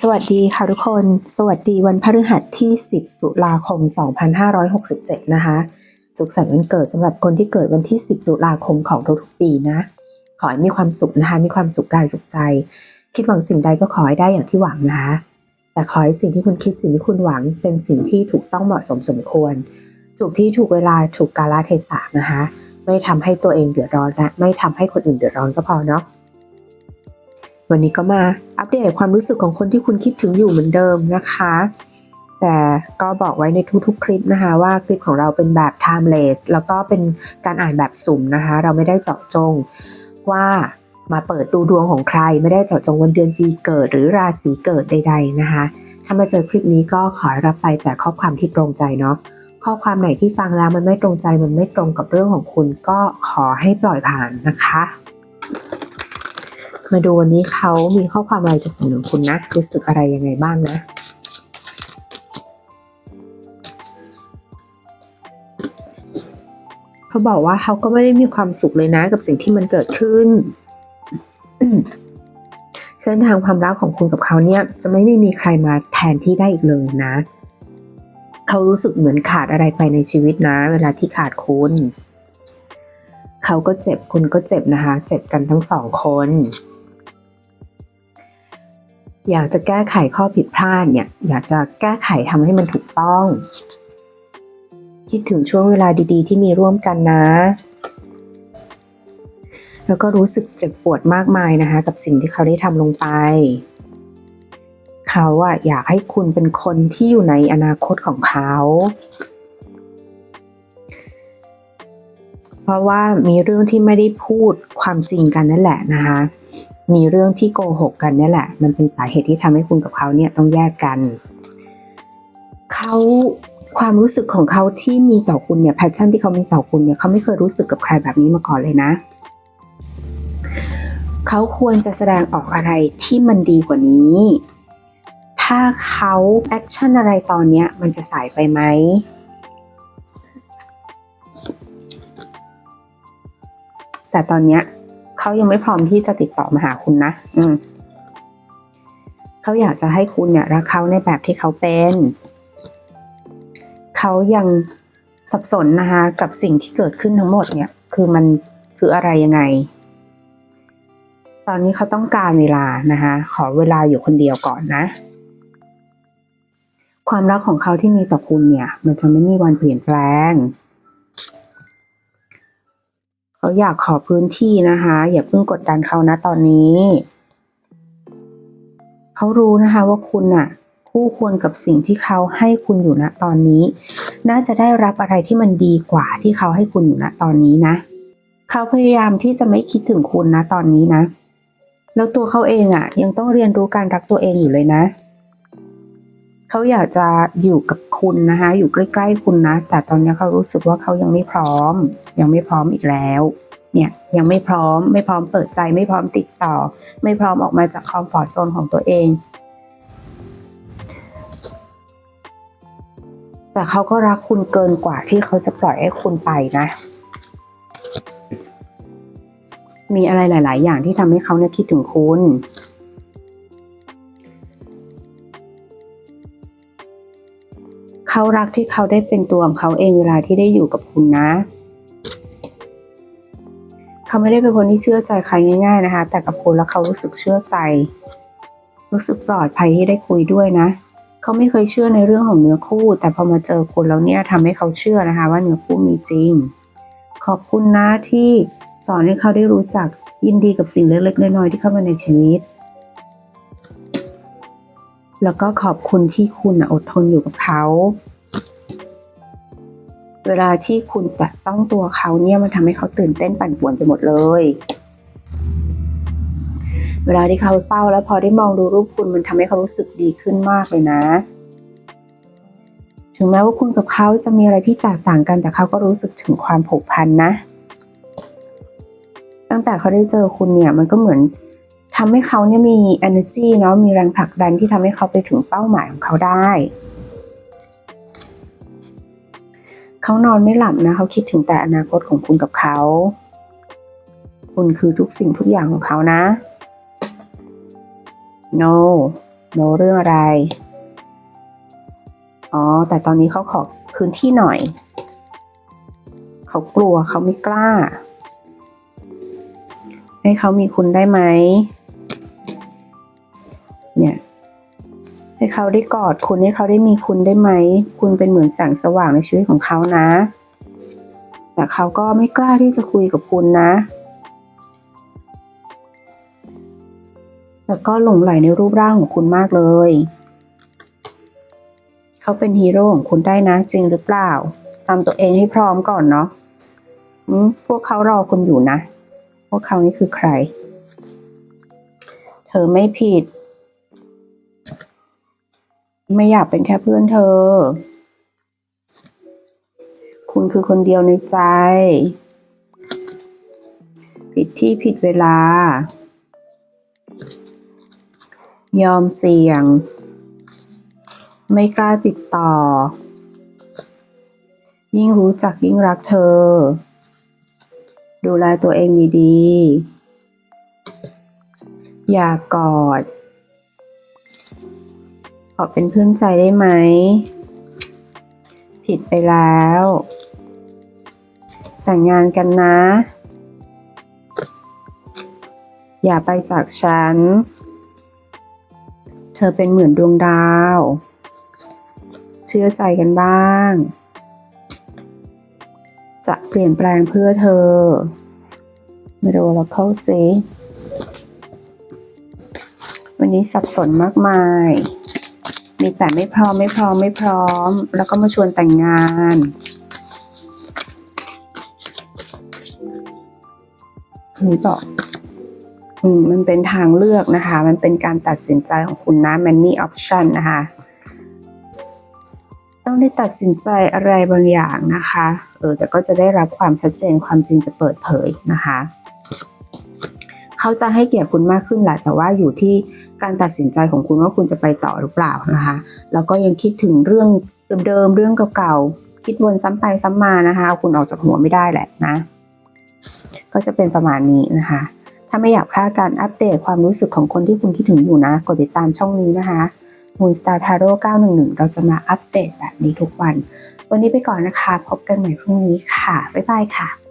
สวัสดีค่ะทุกคน สวัสดีวันพฤหัสที่ 10 ตุลาคม 2567 นะคะ สุขสันต์วันเกิดสำหรับคนที่เกิดวันที่ 10 ตุลาคมของทุกๆปีนะ ขอให้มีความสุขนะคะ มีความสุขกายสุขใจ คิดหวังสิ่งใดก็ขอให้ได้อย่างที่หวังนะคะ แต่ขอให้สิ่งที่คุณคิดสิ่งที่คุณหวัง เป็นสิ่งที่ถูกต้องเหมาะสมสมควร ถูกที่ถูกเวลาถูกกาลเทศะนะคะ ไม่ทำให้ตัวเองเดือดร้อนและไม่ทำให้คนอื่นเดือดร้อนก็พอเนาะ วันนี้ก็มาอัปเดตความรู้สึกของคนที่คุณคิดถึงอยู่เหมือนเดิมนะคะ แต่ก็บอกไว้ในทุกๆคลิปนะคะ ว่าคลิปของเราเป็นแบบ timeless แล้วก็เป็นการอ่านแบบสุ่มนะคะ เราไม่ได้เจาะจงว่ามาเปิดดูดวงของใคร ไม่ได้เจาะจงวันเดือนปีเกิดหรือราศีเกิดใด ๆนะคะ ถ้ามาเจอคลิปนี้ก็ขอรับไปแต่ข้อความที่ตรงใจเนาะข้อความไหนที่ฟังแล้วมันไม่ตรงใจมันไม่ตรงกับเรื่องของคุณก็ขอให้ปล่อยผ่านนะคะ มาดูวันนี้เขามีข้อความอะไรจะส่งถึงคุณนะรู้สึกอะไรยังไงบ้างนะเขาบอกว่าเขาก็ไม่ได้มีความสุขเลยนะ กับสิ่งที่มันเกิดขึ้นเส้นทางความรักของคุณกับเขาเนี่ย จะไม่ได้มีใครมาแทนที่ได้อีกเลยนะ เขารู้สึกเหมือนขาดอะไรไปในชีวิตนะ เวลาที่ขาดคุณ เขาก็เจ็บคุณก็เจ็บนะคะ เจ็บกันทั้งสองคน อยากจะแก้ไขข้อผิดพลาดเนี่ย อยากจะแก้ไขทำให้มันถูกต้อง คิดถึงช่วงเวลาดีๆ ที่มีร่วมกันนะ แล้วก็รู้สึกเจ็บปวดมากมายนะคะ กับสิ่งที่เขาได้ทำลงไป เขาอะอยากให้คุณเป็นคนที่อยู่ในอนาคตของเขา เพราะว่ามีเรื่องที่ไม่ได้พูดความจริงกันนั่นแหละนะคะ มีเรื่องที่โกหกกันนี่แหละ มันเป็นสาเหตุที่ทำให้คุณกับเขาเนี่ยต้องแยกกัน เขาความรู้สึกของเขาที่มีต่อคุณเนี่ยแพชชั่นที่เขามีต่อคุณเนี่ยเขาไม่เคยรู้สึกกับใครแบบนี้มาก่อนเลยนะ เขาควรจะแสดงออกอะไรที่มันดีกว่านี้ ถ้าเขาแอคชั่นอะไรตอนเนี้ยมันจะสายไปไหมแต่ตอนเนี้ย เขายังไม่พร้อมที่จะติดต่อมาหาคุณนะ อืมเขาอยากจะให้คุณเนี่ยรักเขาในแบบที่เขาเป็น เขายังสับสนนะคะกับสิ่งที่เกิดขึ้นทั้งหมดเนี่ย คือมันคืออะไรยังไง ตอนนี้เขาต้องการเวลานะคะขอเวลาอยู่คนเดียวก่อนนะ ความรักของเขาที่มีต่อคุณเนี่ย มันจะไม่มีวันเปลี่ยนแปลง เขาอยากขอพื้นที่นะคะ อย่าเพิ่งกดดันเขานะตอนนี้ เขารู้นะคะว่าคุณน่ะคู่ควรกับสิ่งที่เขาให้คุณอยู่ณตอนนี้ น่าจะได้รับอะไรที่มันดีกว่าที่เขาให้คุณอยู่ณตอนนี้นะ เขาพยายามที่จะไม่คิดถึงคุณนะตอนนี้นะ แล้วตัวเขาเองอะ่ะ ยังต้องเรียนรู้การรักตัวเองอยู่เลยนะ เขาอยากจะอยู่กับ คุณนะคะ อยู่ใกล้ ๆ คุณนะ แต่ตอนนี้เขารู้สึกว่าเขายังไม่พร้อม ยังไม่พร้อมอีกแล้วเนี่ยยังไม่พร้อมไม่พร้อมเปิดใจไม่พร้อมติดต่อ ไม่พร้อมออกมาจากคอมฟอร์ทโซนของตัวเอง แต่เขาก็รักคุณเกินกว่าที่เขาจะปล่อยให้คุณไปนะ มีอะไรหลาย ๆ อย่างที่ทำให้เขาเนี่ยคิดถึงคุณ เขารักที่เขาได้เป็นตัวของเขาเองเวลาที่ได้อยู่กับคุณนะ เขาไม่ได้เป็นคนที่เชื่อใจใครง่าย ๆนะคะ แต่กับคุณแล้วเขารู้สึกเชื่อใจ รู้สึกปลอดภัยที่ได้คุยด้วยนะ เขาไม่เคยเชื่อในเรื่องของเนื้อคู่ แต่พอมาเจอคุณแล้วเนี่ยทำให้เขาเชื่อนะคะ ว่าเนื้อคู่มีจริง ขอบคุณนะที่สอนให้เขาได้รู้จักยินดีกับสิ่งเล็กๆน้อยๆที่เข้ามาในชีวิต แล้วก็ขอบคุณที่คุณอดทนอยู่กับเขา เวลาที่คุณแตะต้องตัวเขาเนี่ยมันทำให้เขาตื่นเต้นปั่นป่วนไปหมดเลย เวลาที่เขาเศร้าแล้วพอได้มองดูรูปคุณมันทำให้เขารู้สึกดีขึ้นมากเลยนะ ถึงแม้ว่าคุณกับเขาจะมีอะไรที่แตกต่างกัน แต่เขาก็รู้สึกถึงความผูกพันนะ ตั้งแต่เขาได้เจอคุณเนี่ยมันก็เหมือน ทำให้เขาเนี่ยมี energy เนาะมีแรงผลักดันที่ทำให้เขาไปถึงเป้าหมายของเขาได้ เขานอนไม่หลับนะเขาคิดถึงแต่อนาคตของคุณกับเขา คุณคือทุกสิ่งทุกอย่างของเขานะ no โนเรื่องอะไร อ๋อ แต่ตอนนี้เขาขอพื้นที่หน่อย เขากลัวเขาไม่กล้าให้เขามีคุณได้ไหม เนี่ยให้เขาได้กอดคุณให้เขาได้มีคุณได้ไหม คุณเป็นเหมือนแสงสว่างในชีวิตของเขานะ แต่เขาก็ไม่กล้าที่จะคุยกับคุณนะแต่ก็หลงไหลในรูปร่างของคุณมากเลย เขาเป็นฮีโร่ของคุณได้นะจริงหรือเปล่าทำตัวเองให้พร้อมก่อนเนาะพวกเขารอคุณอยู่นะ พวกเขานี่คือใคร เธอไม่ผิด ไม่อยากเป็นแค่เพื่อนเธอ คุณคือคนเดียวในใจ ผิดที่ผิดเวลา ยอมเสี่ยง ไม่กล้าติดต่อ ยิ่งรู้จักยิ่งรักเธอ ดูแลตัวเองดีๆอย่ากอด ขอเป็นเพื่อนใจได้ไหม ผิดไปแล้ว แต่งงานกันนะ อย่าไปจากฉัน เธอเป็นเหมือนดวงดาว เชื่อใจกันบ้าง จะเปลี่ยนแปลงเพื่อเธอไม่รู้เราเข้าซิวันนี้สับสนมากมาย มีแต่ไม่พร้อมไม่พร้อมไม่พร้อม แล้วก็มาชวนแต่งงาน นี่บอกอืมมันเป็นทางเลือกนะคะ มันเป็นการตัดสินใจของคุณนะ many option นะคะ ต้องได้ตัดสินใจอะไรบางอย่างนะคะ เออ แต่ก็จะได้รับความชัดเจน ความจริงจะเปิดเผยนะคะ เขาจะให้เกียรติคุณมากขึ้นแหละ แต่ว่าอยู่ที่ การตัดสินใจของคุณว่าคุณจะไปต่อหรือเปล่านะคะ แล้วก็ยังคิดถึงเรื่องเดิมๆเรื่องเก่าๆคิดวนซ้ำไปซ้ำมานะคะเอาคุณออกจากหัวไม่ได้แหละนะ ก็จะเป็นประมาณนี้นะคะ ถ้าไม่อยากพลาดการอัปเดตความรู้สึกของคนที่คุณคิดถึงอยู่นะ กดติดตามช่องนี้นะคะ Moon Star Tarot 911 เราจะมาอัปเดตแบบนี้ทุกวัน วันนี้ไปก่อนนะคะ พบกันใหม่พรุ่งนี้ค่ะ บ๊ายบายค่ะ